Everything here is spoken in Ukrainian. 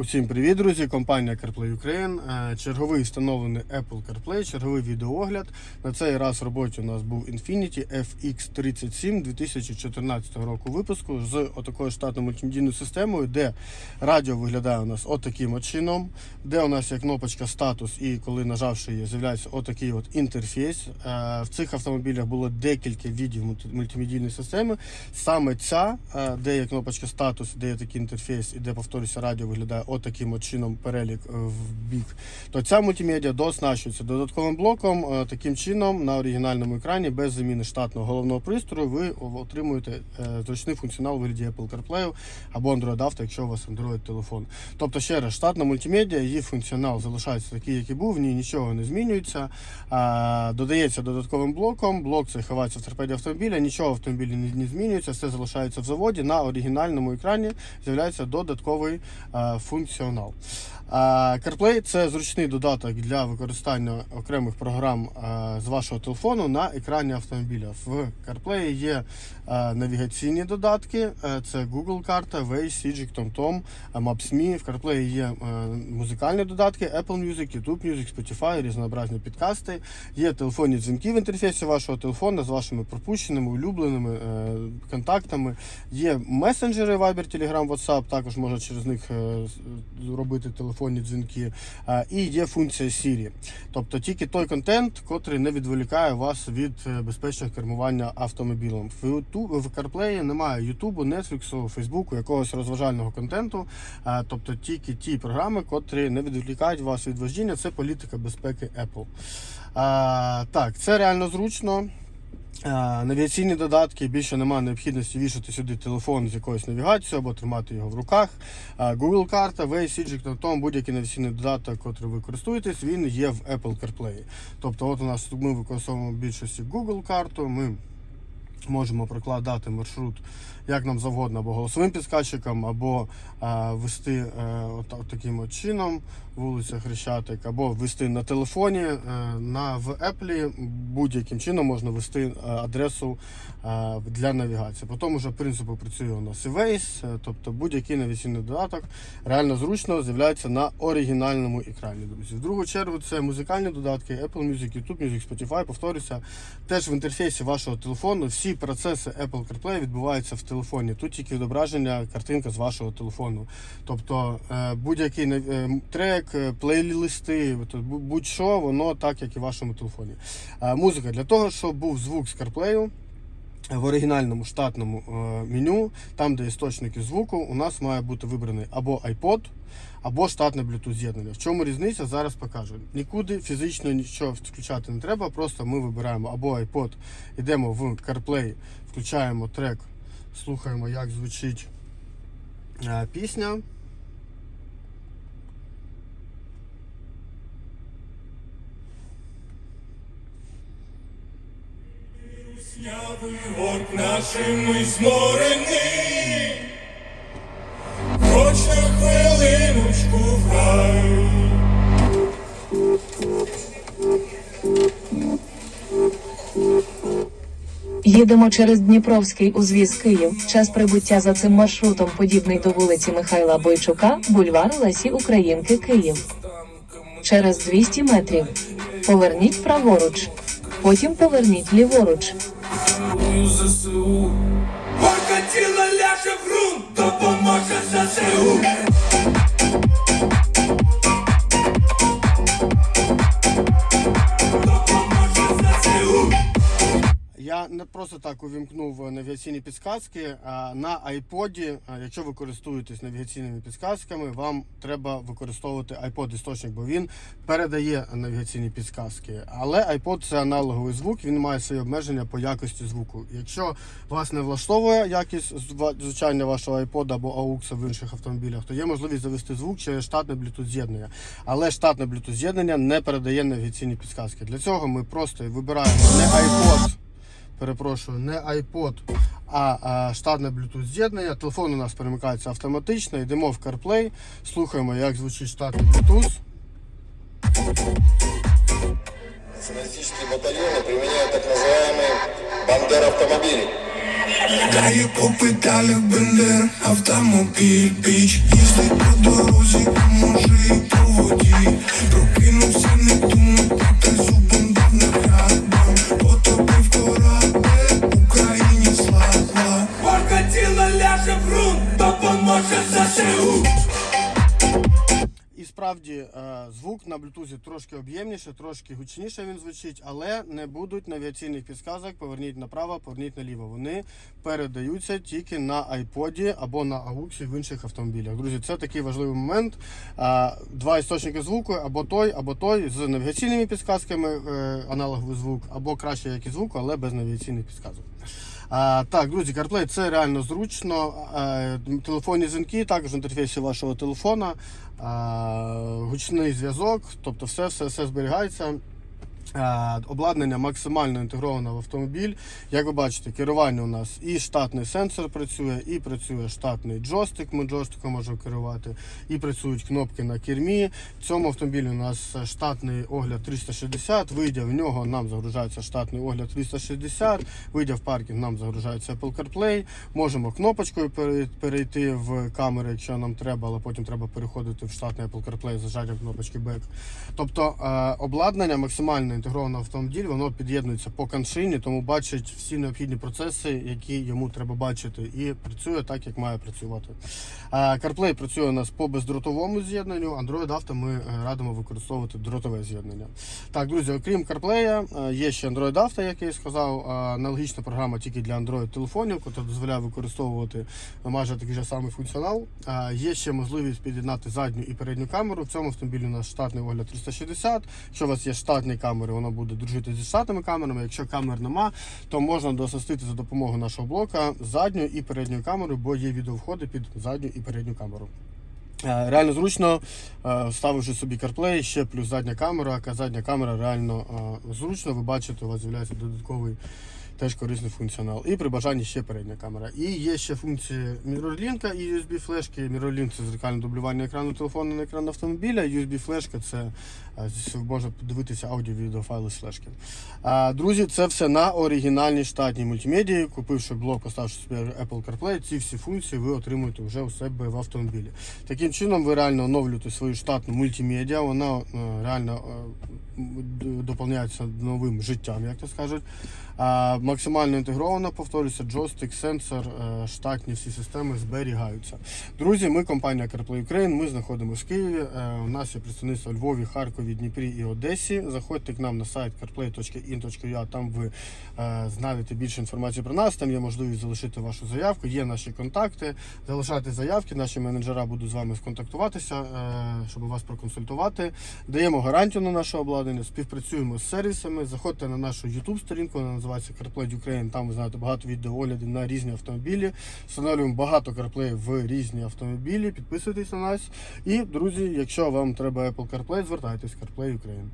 Усім привіт, друзі! Компанія CarPlay Ukraine. Е, Черговий встановлений Apple CarPlay, черговий відеоогляд. На цей раз в роботі у нас був Infiniti FX37 2014 року випуску з отакою штатною мультимедійною системою, де радіо виглядає у нас отаким от чином, де у нас є кнопочка статус, і коли нажавши її, з'являється отакий от інтерфейс. Е, В цих автомобілях було декілька відів мультимедійної системи. Саме ця, е, де є кнопочка статус, де є такий інтерфейс, і де повторюся радіо виглядає отаким от чином перелік е, в бік, то ця мультимедіа дооснащується додатковим блоком. Е, Таким чином на оригінальному екрані без заміни штатного головного пристрою ви отримуєте е, зручний функціонал у вигляді Apple CarPlay або Android Auto, якщо у вас Android телефон. Тобто, ще раз, штатна мультимедіа, її функціонал залишається такий, як і був, в ній нічого не змінюється. Додається додатковим блоком. Блок цей ховається в торпеді автомобіля, нічого в автомобілі не, змінюється, все залишається в заводі. На оригінальному екрані з'являється додатковий а, функціонал. CarPlay це зручний додаток для використання окремих програм з вашого телефону на екрані автомобіля. В CarPlay є навігаційні додатки, е, це Google карта, Waze, Sijik, TomTom, Maps.me. В CarPlay є е, музикальні додатки, Apple Music, YouTube Music, Spotify, різнообразні підкасти. Є телефонні дзвінки в інтерфейсі вашого телефону з вашими пропущеними, улюбленими е, контактами. Є месенджери Viber, Telegram, WhatsApp, також можна через них е, робити телефонні дзвінки. І є функція Siri. Тобто тільки той контент, котрий не відволікає вас від е, безпечного кермування автомобілем. В YouTube, в CarPlay немає YouTube, Netflix, Facebook, якогось розважального контенту. Тобто тільки ті програми, котрі не відволікають вас від вождіння, це політика безпеки Apple. Так, це реально зручно. А, Навігаційні додатки більше немає необхідності вішати сюди телефон з якоюсь навігацією або тримати його в руках. Google карта, Waze, на тому, будь-який навігаційний додаток, котрий ви користуєтесь, він є в Apple CarPlay. Тобто, от у нас ми використовуємо в більшості Google карту. Ми можемо прокладати маршрут як нам завгодно, або голосовим підсказчиком, або а, вести е, от, таким от чином вулиця Хрещатик, або вести на телефоні. Е, на в Apple будь-яким чином можна ввести е, адресу е, для навігації. По тому ж принципу працює у нас і Waze, е, тобто будь-який навігаційний додаток реально зручно з'являється на оригінальному екрані. Друзі, в другу чергу це музикальні додатки, Apple Music, YouTube Music, Spotify. Повторюся, теж в інтерфейсі вашого телефону всі процеси Apple CarPlay відбуваються в телефоні. Тут тільки відображення картинка з вашого телефону. Тобто е, будь-який е, трек, е, плейлисти, будь-що, воно так, як і в вашому телефоні. Музика для того, щоб був звук з CarPlay, в оригінальному штатному е, меню, там, де істочники звуку, у нас має бути вибраний або iPod, або штатне Bluetooth з'єднання. В чому різниця? Зараз покажу. Нікуди фізично нічого включати не треба, просто ми вибираємо або iPod, йдемо в CarPlay, включаємо трек, слухаємо, як звучить е, пісня. Снявий от нашими зморений, хоч на хвилиночку в рай. Їдемо через Дніпровський узвіз Київ. Час прибуття за цим маршрутом подібний до вулиці Михайла Бойчука, бульвар Лесі Українки, Київ. Через 200 метрів. Поверніть праворуч. Потім поверніть ліворуч. ЗСУ. Ляже грунт, допоможе ЗСУ. Просто так увімкнув навігаційні підсказки. На iPod, якщо ви користуєтесь навігаційними підсказками, вам треба використовувати iPod істочник, бо він передає навігаційні підсказки. Але iPod це аналоговий звук, він має свої обмеження по якості звуку. Якщо вас не влаштовує якість звучання вашого iPod або AUX в інших автомобілях, то є можливість завести звук через штатне Bluetooth з'єднання. Але штатне Bluetooth з'єднання не передає навігаційні підсказки. Для цього ми просто вибираємо не iPod перепрошую, не iPod, а, а штатне Bluetooth з'єднання. Телефон у нас перемикається автоматично. Йдемо в CarPlay, слухаємо, як звучить штатний Bluetooth. Националистические батальоны применяют так называемые бандер автомобили. Дає по педалях бендер, автомобіль, біч Їздить по дорозі, може і по воді Прокинувся, не думав, І справді е, звук на блютузі трошки об'ємніше, трошки гучніше він звучить, але не будуть навіаційних підсказок. Поверніть направо, поверніть наліво. Вони передаються тільки на iPod або на AUX в інших автомобілях. Друзі, це такий важливий момент. Е, Два істочники звуку, або той, або той з навігаційними підсказками, е, аналоговий звук, або краще якість звуку, але без навігаційних підсказок. А, так, друзі, CarPlay це реально зручно. А, телефонні дзвінки, також в інтерфейсі вашого телефона, а, гучний зв'язок, тобто все, все, все зберігається. А, Обладнання максимально інтегровано в автомобіль. Як ви бачите, керування у нас і штатний сенсор працює, і працює штатний джойстик. Ми джойстиком можемо керувати, і працюють кнопки на кермі. В цьому автомобілі у нас штатний огляд 360. Вийдя в нього, нам загружається штатний огляд 360. Вийдя в паркінг, нам загружається Apple CarPlay. Можемо кнопочкою перейти в камери, якщо нам треба, але потім треба переходити в штатний Apple CarPlay з зажаттям кнопочки Back. Тобто е, обладнання максимально інтегровано в автомобіль, воно під'єднується по коншині, тому бачить всі необхідні процеси, які йому треба бачити, і працює так, як має працювати. CarPlay працює у нас по бездротовому з'єднанню. Android Auto ми е, радимо використовувати дротове з'єднання. Так, друзі, окрім CarPlay, е, є ще Android Auto, як я і сказав. Аналогічна програма тільки для Android телефонів, яка дозволяє використовувати майже такий же самий функціонал. Є ще можливість під'єднати задню і передню камеру. В цьому автомобілі у нас штатний огляд 360. Якщо у вас є штатні камери, воно буде дружити зі штатними камерами. Якщо камер нема, то можна досостити за допомогою нашого блока задню і передню камеру, бо є відеовходи під задню і передню камеру. Е, Реально зручно, ставивши собі CarPlay, ще плюс задня камера, а задня камера реально е, зручно. Ви бачите, у вас з'являється додатковий теж корисний функціонал. І при бажанні ще передня камера. І є ще функції MirrorLink і USB флешки. MirrorLink це зеркальне дублювання екрану телефону на екран автомобіля. USB флешка це е, можна подивитися аудіо-відеофайли з флешки. Друзі, це все на оригінальній штатній мультимедії. Купивши блок, поставивши собі Apple CarPlay, ці всі функції ви отримуєте вже у себе в автомобілі. Таким чином ви реально оновлюєте свою штатну мультимедіа, вона е, реально е, доповняється новим життям, як то скажуть. Максимально інтегровано, повторюся, джойстик, сенсор, е, штатні всі системи зберігаються. Друзі, ми компанія CarPlay Ukraine, ми знаходимося в Києві. Е, У нас є представництво Львові, Харкові, Дніпрі і Одесі. Заходьте к нам на сайт carplay.in.ua, там ви е, знайдете більше інформації про нас, там є можливість залишити вашу заявку, є наші контакти. Залишайте заявки, наші менеджера будуть з вами сконтактуватися, щоб вас проконсультувати. Даємо гарантію на наше обладнання, співпрацюємо з сервісами. Заходьте на нашу YouTube сторінку, вона називається CarPlay Ukraine. Там ви знаєте багато відеооглядів на різні автомобілі. Встановлюємо багато CarPlay в різні автомобілі. Підписуйтесь на нас. І друзі, якщо вам треба Apple CarPlay, звертайтесь CarPlay Ukraine.